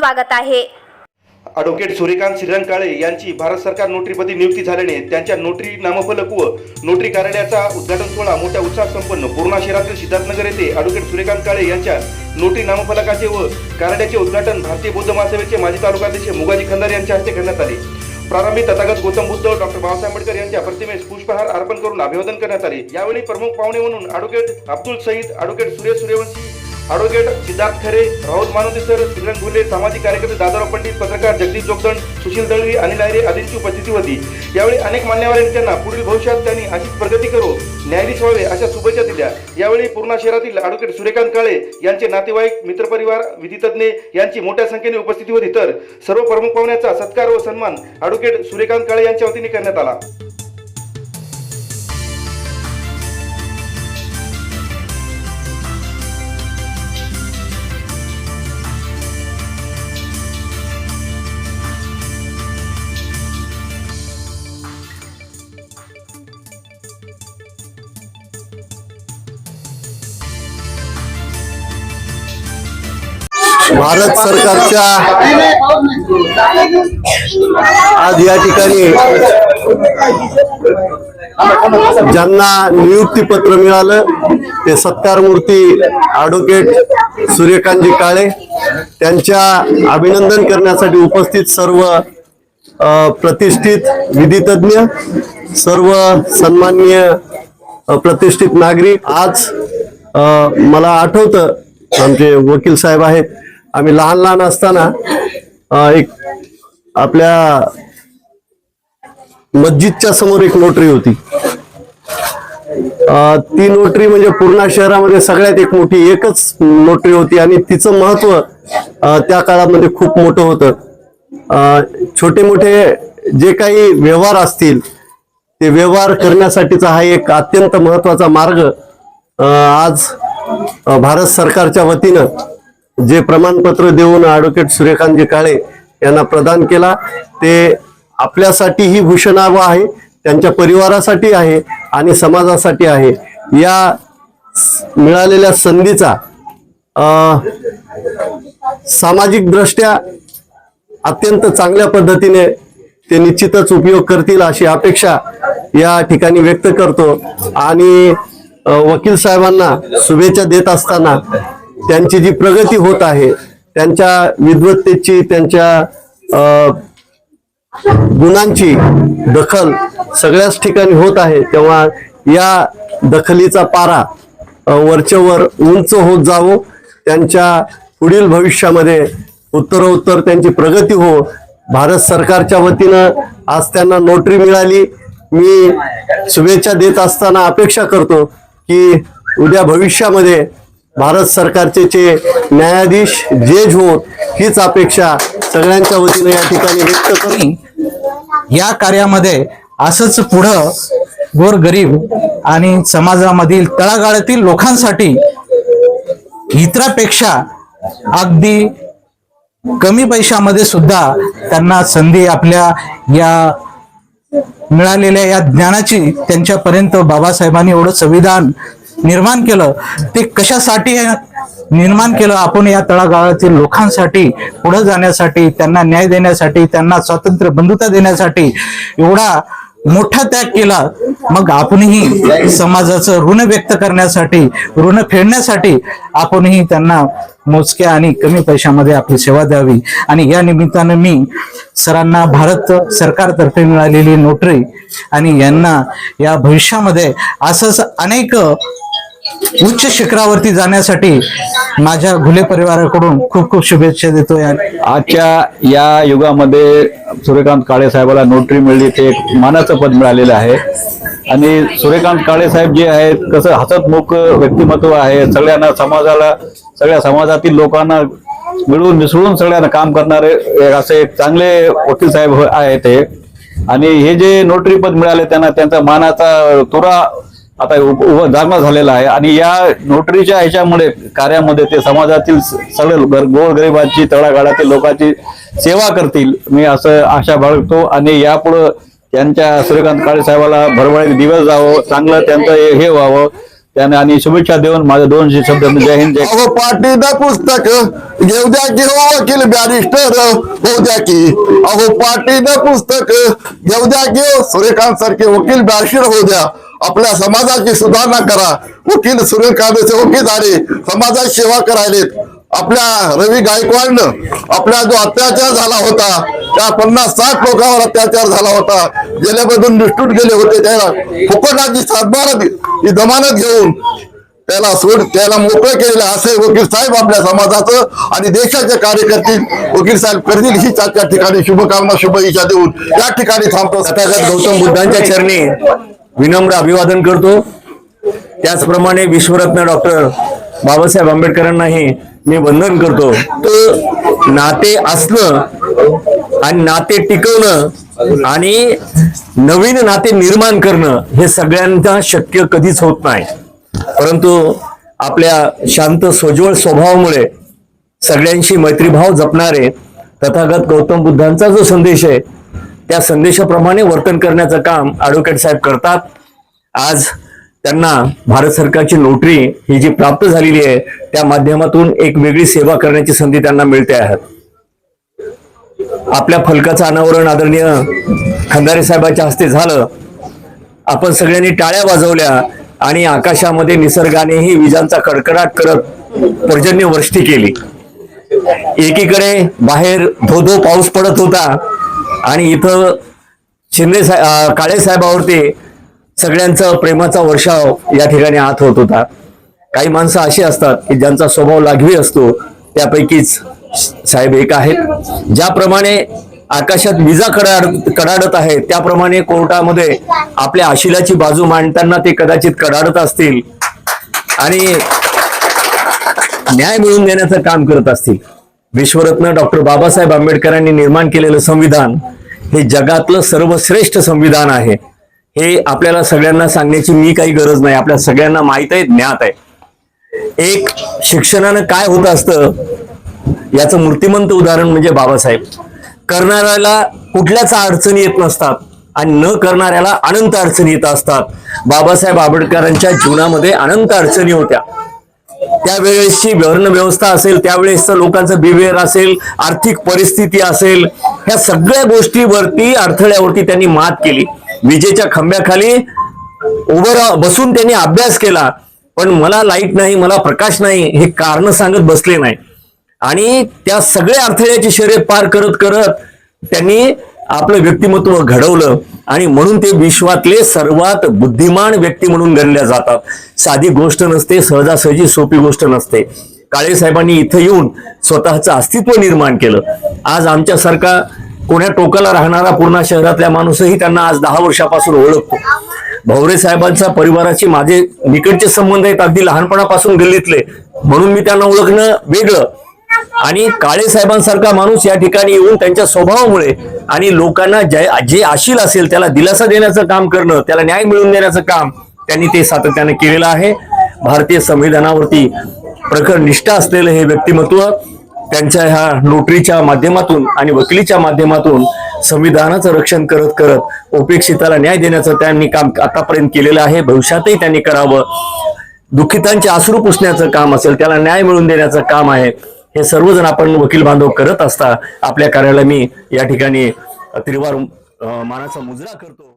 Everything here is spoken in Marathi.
स्वागत आहे. ॲडव्होकेट सूर्यकांत श्रीरंग काळे यांची भारत सरकार नोटरीपदी नियुक्ती झाल्याने त्यांच्या नोटरी नामफलक व नोटरी कार्यालयाचा उद्घाटन सोहळा मोठ्या उत्साहात संपन्न. पूर्णा शहरातील सिद्धार्थनगर येथे ॲडव्होकेट सूर्यकांत काळे यांच्या नोटरी नामफलकाचे व कार्यालयाचे उद्घाटन भारतीय बौद्ध महासभेचे माजी तालुकाध्यक्ष मुगाजी खंदार यांच्या हस्ते करण्यात आले. प्रारंभी तथागत गौतम बुद्ध डॉक्टर बाबासाहेब आंबेडकर यांच्या प्रतिमेस पुष्पहार अर्पण करून अभिवादन करण्यात आले. यावेळी प्रमुख पाहुणे म्हणून ॲडव्होकेट अब्दुल सईद ॲडव्होकेट सूर्य सूर्यवंशी ॲडव्होकेट सिद्धार्थ खरे राहुल मानोदे सर किरण घुले सामाजिक कार्यकर्ते दादाराव पंडित पत्रकार जगदीश जोगदंड सुशील दळवी अनिल आयरे आदींची उपस्थिती होती. यावेळी अनेक मान्यवरांनी त्यांना पुढील भविष्यात त्यांनी अशीच प्रगती करो न्यायाधीश व्हावे अशा शुभेच्छा दिल्या. यावेळी पूर्णा शहरातील ॲडव्होकेट सूर्यकांत काळे यांचे नातेवाईक मित्रपरिवार विधितज्ञ यांची मोठ्या संख्येने उपस्थिती होती. तर सर्व प्रमुख पाहुण्याचा सत्कार व सन्मान ॲडव्होकेट सूर्यकांत काळे यांच्या वतीने करण्यात आला. भारत सरकारच्या आज या ठिकाणी ज्यांना नियुक्ती पत्र मिळालं ते सत्कारमूर्ती ॲडव्होकेट सूर्यकांतजी काळे त्यांच्या अभिनंदन करण्यासाठी उपस्थित सर्व प्रतिष्ठित विधितज्ञ सर्व सन्माननीय प्रतिष्ठित नागरिक. आज मला आठवतं आमचे वकील साहेब आहेत आम्ही लहान लहान असताना एक आपल्या मस्जिदच्या समोर एक नोटरी होती. ती नोटरी म्हणजे पूर्णा शहरामध्ये सगळ्यात एक मोठी एकच नोटरी होती आणि तिचं महत्त्व त्या काळामध्ये खूप मोठं होतं. छोटे मोठे जे काही व्यवहार असतील ते व्यवहार करण्यासाठीचा हा एक अत्यंत महत्त्वाचा मार्ग आज भारत सरकारच्या वतीनं जे प्रमाणपत्र देऊन ॲडव्होकेट सूर्यकांतजी काळे यांना प्रदान केला ते आपल्यासाठीही भूषणावं आहे त्यांच्या परिवारासाठी आहे आणि समाजासाठी आहे. या मिळालेल्या संधीचा सामाजिकदृष्ट्या सामाजिक दृष्ट्या अत्यंत चांगल्या पद्धतीने ते निश्चितच उपयोग करतील अशी अपेक्षा या ठिकाणी व्यक्त करतो. आणि वकील साहेबांना शुभेच्छा देत असताना त्यांची जी प्रगती होत आहे त्यांच्या विद्वत्तेची त्यांच्या गुणांची दखल सगळ्याच ठिकाणी होत आहे तेव्हा या दखलीचा पारा वरच्यावर उंच होत जावो त्यांच्या पुढील भविष्यामध्ये उत्तरोत्तर त्यांची प्रगती हो. भारत सरकारच्या वतीनं आज त्यांना नोटरी मिळाली. मी शुभेच्छा देत असताना अपेक्षा करतो की उद्या भविष्यामध्ये भारत सरकारचे जे न्यायाधीश जेज होत हीच अपेक्षा सगळ्यांच्या वतीने या ठिकाणी व्यक्त करून या कार्यामध्ये असंच पुढं गोरगरीब आणि समाजामधील तळागाळातील लोकांसाठी इतरापेक्षा अगदी कमी पैशामध्ये सुद्धा त्यांना संधी आपल्या या मिळालेल्या या ज्ञानाची त्यांच्यापर्यंत बाबासाहेबांनी एवढं संविधान निर्माण केलं ते कशासाठी निर्माण केलं? आपण या तळागाळातील लोकांसाठी पुढे जाण्यासाठी त्यांना न्याय देण्यासाठी त्यांना स्वातंत्र्य बंधुता देण्यासाठी एवढा मोठा त्याग केला. मग आपणही समाजाचं ऋण व्यक्त करण्यासाठी ऋण फेडण्यासाठी आपणही त्यांना मोजक्या आणि कमी पैशामध्ये आपली सेवा द्यावी. आणि या निमित्तानं मी सरांना भारत सरकारतर्फे मिळालेली नोटरी आणि यांना या भविष्यामध्ये असंच अनेक उच्च शिखरावरती जाण्यासाठी माझ्या घुले परिवाराकडून खूप खूप शुभेच्छा देतो आजच्या या युगामध्ये सूर्यकांत काळे साहेबाला नोटरी मिळली ते एक मानाचं पद मिळालेलं आहे. आणि सूर्यकांत काळे साहेब जे आहेत कसं हसतमुख व्यक्तिमत्व आहे सगळ्यांना समाजाला सगळ्या समाजातील लोकांना मिळून मिसळून सगळ्यांना काम करणारे असे एक चांगले वकील साहेब आहेत ते. आणि हे जे नोटरी पद मिळाले त्यांना त्यांचा मानाचा तुरा आता उभ- उभं आहे. आणि या नोटरीच्या ह्याच्यामुळे कार्यामध्ये ते समाजातील सगळे गोरगरिबांची तळागाळातील लोकांची सेवा करतील. मी असं आशा बाळगतो. आणि यापुढं त्यांच्या सूर्यकांत काळे साहेबाला भरभराने दिवस जावं चांगलं त्यांचं हे व्हावं. त्याने आणि शुभेच्छा देऊन माझे दोन शब्द जय हिंद जय द पुस्तक. घेऊ द्या की हो वकील बॅरिस्टर. होऊ द्या की. अहो पाटीनं पुस्तक. घेऊ द्या की हो, सूर्यकांत सारखे वकील बॅरिस्टर होऊ द्या. आपल्या समाजाची सुधारणा करा. वकील सूर्यकांतचे वकील झाले. समाजाची सेवा करायलेत. आपल्या रवी गायकवाडनं आपला जो अत्याचार झाला होता त्या पन्नास साठ लोकांवर अत्याचार झाला होता. गेल्यामधून निष्ठून गेले होते. त्याला फुकटाची सातबारा ही जमानत घेऊन त्याला सोड त्याला मोकळं केलेलं असे वकील साहेब आपल्या समाजाचं आणि देशाचे कार्य वकील साहेब करतील. ही त्या ठिकाणी शुभकामना शुभ इच्छा देऊन या ठिकाणी थांबतो. गौतम बुद्धांच्या चरणी. विनम्र अभिवादन करतो. त्याचप्रमाणे विश्वरत्न डॉक्टर बाबासाहेब आंबेडकरांनाही मी वंदन करतो. तर नाते असणं आणि नाते टिकवणं आणि नवीन नाते निर्माण करणं हे सगळ्यांना शक्य कधीच होत नाही. परंतु आपल्या शांत सोज्वळ स्वभावामुळे सगळ्यांशी मैत्रीभाव जपणारे तथागत गौतम बुद्धांचा जो संदेश आहे त्या संदेशाप्रमाणे वर्तन करण्याचं काम ॲडव्होकेट साहेब करतात. आज त्यांना भारत सरकारची नोटरी ही जी प्राप्त झालेली आहे त्या माध्यमातून एक वेगळी सेवा करण्याची संधी त्यांना मिळते आहे. आपल्या फलकाचं अनावरण आदरणीय खंदारे साहेबांच्या हस्ते झालं. आपण सगळ्यांनी टाळ्या वाजवल्या आणि आकाशामध्ये निसर्गानेही विजांचा कडकडाट करत पर्जन्य वृष्टी केली. एकीकडे बाहेर धो धो पाऊस पडत होता आणि इथं शिंदे साहेब काळे साहेबावरती सगळ्यांचा प्रेमाचा वर्षाव या ठिकाणी आत होत होता. काही माणसं अशी असतात की ज्यांचा स्वभाव लाघवी असतो त्यापैकीच साहेब एक आहेत. ज्याप्रमाणे आकाशात विजा कडाड कडाडत आहे त्याप्रमाणे कोर्टामध्ये आपल्या आशिलाची बाजू मांडताना ते कदाचित कडाडत असतील आणि न्याय मिळवून देण्याचं काम करत असतील. विश्वरत्न डॉक्टर बाबासाहेब आंबेडकरांनी निर्माण केलेलं संविधान हे जगातलं सर्वश्रेष्ठ संविधान आहे. हे आपल्याला सगळ्यांना सांगण्याची मी काही गरज नाही. आपल्या सगळ्यांना माहीत आहे ज्ञात आहे. एक शिक्षणानं काय होत असतं याचं मूर्तिमंत उदाहरण म्हणजे बाबासाहेब. करणाऱ्याला कुठल्याच अडचणी येत नसतात आणि न करणाऱ्याला अनंत अडचणी येत असतात. बाबासाहेब आंबेडकरांच्या जीवनामध्ये अनंत अडचणी होत्या. त्यावेळेसची वर्ण व्यवस्था असेल त्यावेळेसचं लोकांचं बिहेवियर असेल आर्थिक परिस्थिती असेल ह्या सगळ्या गोष्टीवरती अडथळ्यावरती त्यांनी मात केली. विजेच्या खांब्याखाली उभं बसून त्यांनी अभ्यास केला. पण मला लाइट नाही मला प्रकाश नाही हे कारण सांगत बसले नाही. आणि त्या सगळ्या अडथळ्याची शर्यत पार करत करत त्यांनी आपलं व्यक्तिमत्व घडवलं. आणि म्हणून ते विश्वातले सर्वात बुद्धिमान व्यक्ती म्हणून गणल्या जातात. साधी गोष्ट नसते सहजासहजी सोपी गोष्ट नसते. काळे साहेबांनी इथं येऊन स्वतःचं अस्तित्व निर्माण केलं. आज आमच्यासारखा कोण्या टोकाला राहणारा पूर्णा शहरातल्या माणूसही त्यांना आज दहा वर्षापासून ओळखतो. भवरे साहेबांच्या परिवाराची माझे निकटचे संबंध आहेत अगदी लहानपणापासून गल्लीतले. म्हणून मी त्यांना ओळखणं वेगळं. आणि काळे साहेबांसारखा माणूस या ठिकाणी येऊन त्यांच्या स्वभावामुळे आणि लोकांना जे जे आशील असेल त्याला दिलासा देण्याचं काम करणं त्याला न्याय मिळवून देण्याचं काम त्यांनी ते सातत्याने केलेलं आहे. भारतीय संविधानावरती प्रखर निष्ठा असलेलं हे व्यक्तिमत्व त्यांच्या ह्या नोटरीच्या माध्यमातून आणि वकिलीच्या माध्यमातून संविधानाचं रक्षण करत करत उपेक्षिताला न्याय देण्याचं त्यांनी काम आतापर्यंत केलेलं आहे. भविष्यातही त्यांनी करावं. दुःखितांचे आश्रू पुसण्याचं काम असेल त्याला न्याय मिळवून देण्याचं काम आहे. हे सर्वजण आपण वकील बांधव करत असता आपल्या कार्याला मी या ठिकाणी त्रिवार मानाचा मुजरा करतो.